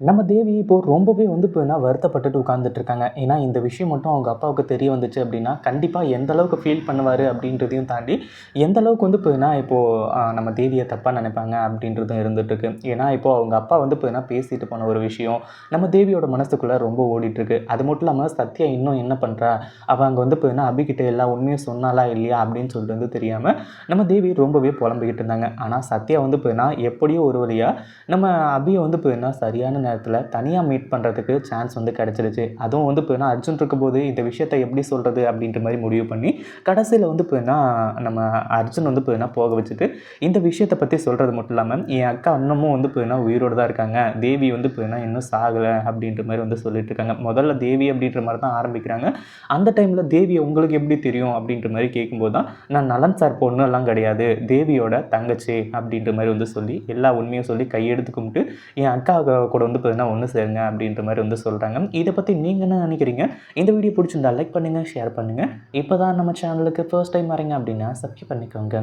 நம்ம தேவி இப்போ ரொம்பவே வந்து இப்போ என்ன வருத்தப்பட்டுட்டு உட்காந்துட்டு இருக்காங்க. ஏன்னா, இந்த விஷயம் மட்டும் அவங்க அப்பாவுக்கு தெரிய வந்துச்சு அப்படின்னா, கண்டிப்பாக எந்த அளவுக்கு ஃபீல் பண்ணுவார் அப்படின்றதையும் தாண்டி, எந்த அளவுக்கு வந்து இப்போ என்ன இப்போது நம்ம தேவியை தப்பாக நினைப்பாங்க அப்படின்றதும் இருந்துட்டுருக்கு. ஏன்னா, இப்போ அவங்க அப்பா வந்து இப்போ என்ன பேசிட்டு போன ஒரு விஷயம், நம்ம தேவியோட மனசுக்குள்ளே ரொம்ப ஓடிட்டுருக்கு. அது மட்டும் இல்லாமல் சத்யா இன்னும் என்ன பண்ணுறா அவள் அங்கே வந்து இப்போ என்ன அபிகிட்ட எல்லா உண்மையும் சொன்னாலா இல்லையா? அப்படின்னு சொல்லிட்டு வந்து தெரியாமல் நம்ம தேவி ரொம்பவே புலம்பிக்கிட்டு இருந்தாங்க. ஆனால் சத்யா வந்து இப்போ என்ன எப்படியோ ஒரு வழியாக நம்ம அபியை வந்து இப்போ என்ன சரியான நேரத்தில் தனியாக மீட் பண்ணுறதுக்கு சான்ஸ் வந்து கிடச்சிருச்சு அதுவும் வந்து இப்போ என்ன அர்ஜுன் இருக்கும்போது இந்த விஷயத்த எப்படி சொல்கிறது அப்படின்ற மாதிரி முடிவு பண்ணி, கடைசியில் வந்து இப்போ என்ன நம்ம அர்ஜுன் வந்து இப்போ என்ன போக வச்சுட்டு, இந்த விஷயத்த பற்றி சொல்கிறது மட்டும் இல்லாமல் என் அக்கா இன்னமும் வந்து இப்போ என்ன தான் இருக்காங்க. தேவி வந்து இப்போ என்ன இன்னும் சாகலை அப்படின்ற மாதிரி வந்து சொல்லிட்டு இருக்காங்க. முதல்ல தேவி அப்படின்ற மாதிரி தான் ஆரம்பிக்கிறாங்க. அந்த டைமில் தேவியை உங்களுக்கு எப்படி தெரியும்? அப்படின்ற மாதிரி கேட்கும்போது தான், நான் நலன் சார் பொண்ணு எல்லாம் கிடையாது. தேவியோட தங்கச்சி அப்படின்ற மாதிரி வந்து சொல்லி, எல்லா உண்மையும் சொல்லி கையெடுத்து கும்பிட்டு, என் அக்கா கூட வந்து இப்போ என்ன ஒண்ணு சேருங்க அப்படின்ற மாதிரி வந்து சொல்றாங்க. இதை பத்தி நீங்க என்ன நினைக்கிறீங்க? இந்த வீடியோ பிடிச்சிருந்தா லைக் பண்ணுங்க, ஷேர் பண்ணுங்க. இப்போ தான் நம்ம சேனலுக்கு ஃபர்ஸ்ட் டைம் வரீங்க அப்படின்னா சப்ஸ்கிரைப் பண்ணிக்கோங்க.